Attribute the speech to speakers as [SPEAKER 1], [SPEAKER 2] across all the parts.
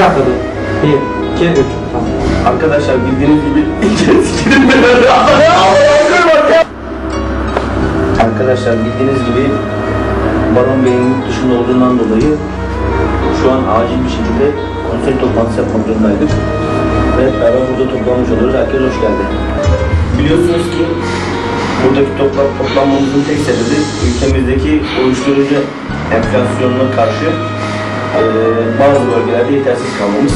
[SPEAKER 1] dur. Bir, iki, üç. Tamam.
[SPEAKER 2] Arkadaşlar bildiğiniz gibi Arkadaşlar bildiğiniz gibi Baron Bey'in yurt dışında olduğundan dolayı şu an acil bir şekilde konser toplantısı yapmak zorundaydık. Ve beraber burada toplanmış oluyoruz. Herkes hoş geldi. Biliyorsunuz ki buradaki topla, toplanmamızın tek sebebi ülkemizdeki uyuşturucu enflasyonuna karşı eee, bazı bölgelerde yetersiz kalmamız.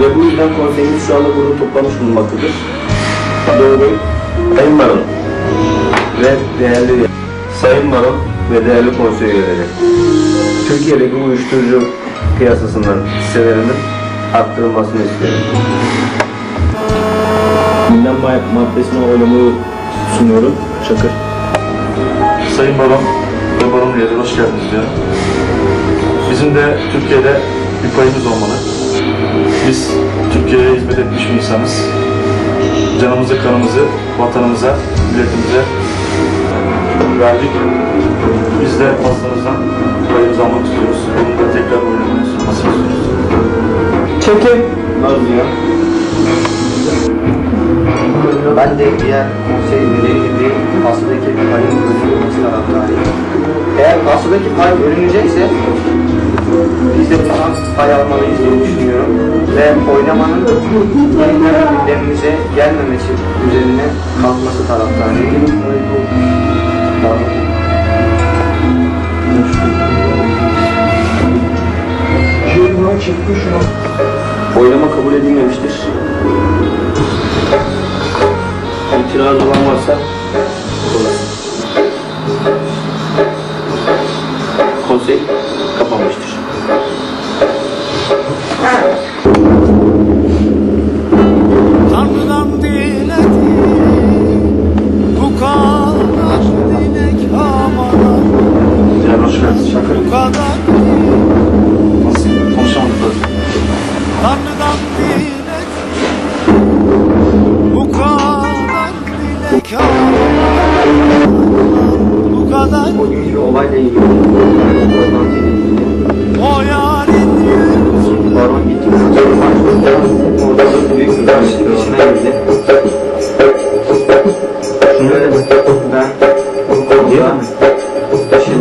[SPEAKER 2] Ve bu yüzden konseyimiz şu anda burada toplamış bulunmaktadır. Doğru Sayın Baron ve değerli Sayın Baron ve değerli konsey üyeleri. Türkiye'deki uyuşturucu piyasasının hisselerinin arttırılmasını istiyorum. Ma- maddesine oylamayı sunuyorum. Çakır.
[SPEAKER 3] Sayın Baron ve Baron üyeleri hoş geldiniz diyorum. Bizim de Türkiye'de bir payımız olmalı. Biz Türkiye'ye hizmet etmiş bir insanız. Canımızı, kanımızı vatanımıza, milletimize verdik. Biz de fazlamızdan payımızı almak istiyoruz. Bunun da tekrar oylamaya sunmasını istiyoruz.
[SPEAKER 1] Çekim.
[SPEAKER 2] Nazlı ya.
[SPEAKER 4] Ben de diğer konsey üyeleri gibi kasadaki payın bölünmesi taraftarıyım. Eğer kasadaki pay bölünecekse biz de bundan pay almalıyız diye düşünüyorum. Ve oynamanın gündemimize gelmemesi üzerine kalkması taraftarıyım. Pardon.
[SPEAKER 2] Oylama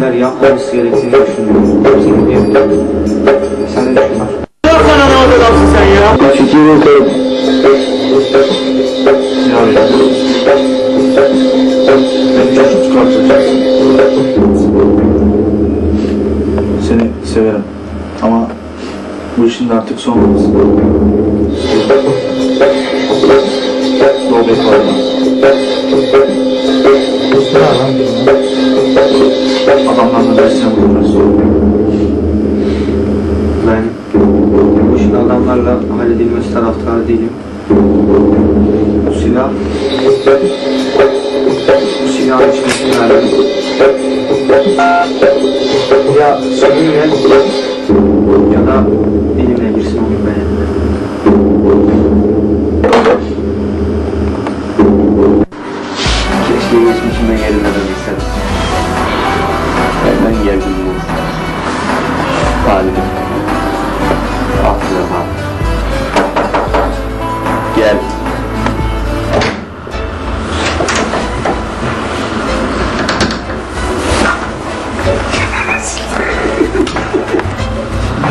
[SPEAKER 2] şeyler yapmamız gerektiğini düşünüyorum. Sen ne de
[SPEAKER 5] artık son. Doğu Bey pardon. Adamlarla
[SPEAKER 3] dersine vururuz. Ben
[SPEAKER 5] bu
[SPEAKER 3] işin adamlarla halledilmesi
[SPEAKER 5] taraftarı değilim. Bu silah bu silahın içmesini
[SPEAKER 4] verdim. सभी है यहाँ तीन है जिसमें मैं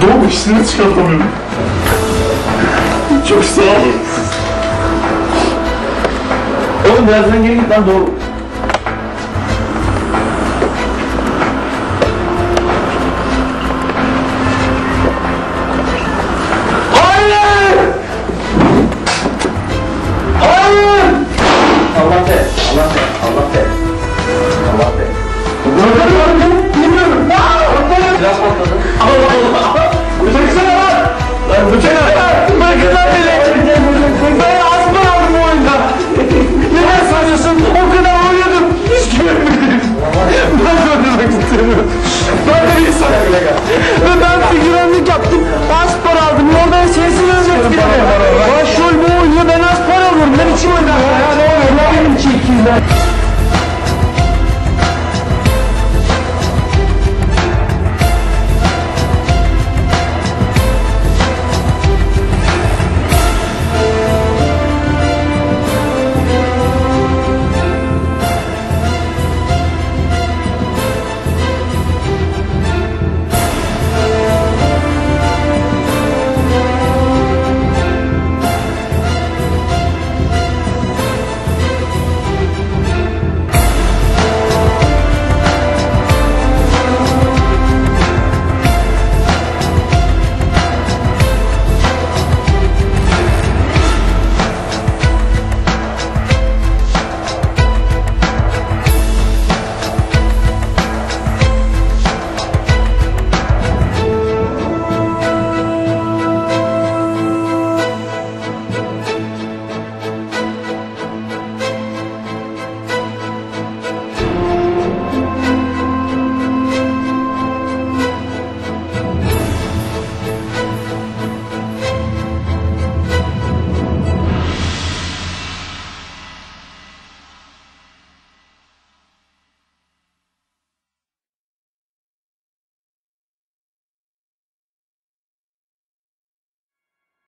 [SPEAKER 4] Doğum işini çıkartamıyorum. Çok sağ olun. Oğlum birazdan geri git lan Doğu. Biraz patladı. Kenan! Bırakın
[SPEAKER 3] lan beni! Ben asma aldım o oyunda! Neden sanıyorsun? O kadar oynadım! Hiç görmedim!
[SPEAKER 4] Ben de oynamak istemiyorum! Ben de bir insan! Ve ben figüranlık yaptım! Az para aldım! Oradan sensiz özet
[SPEAKER 2] gidelim! Başrol bu oynuyor ben
[SPEAKER 3] az para alıyorum! Ben içim oynadım!
[SPEAKER 2] Ya ne oluyor? Benim için ikizler!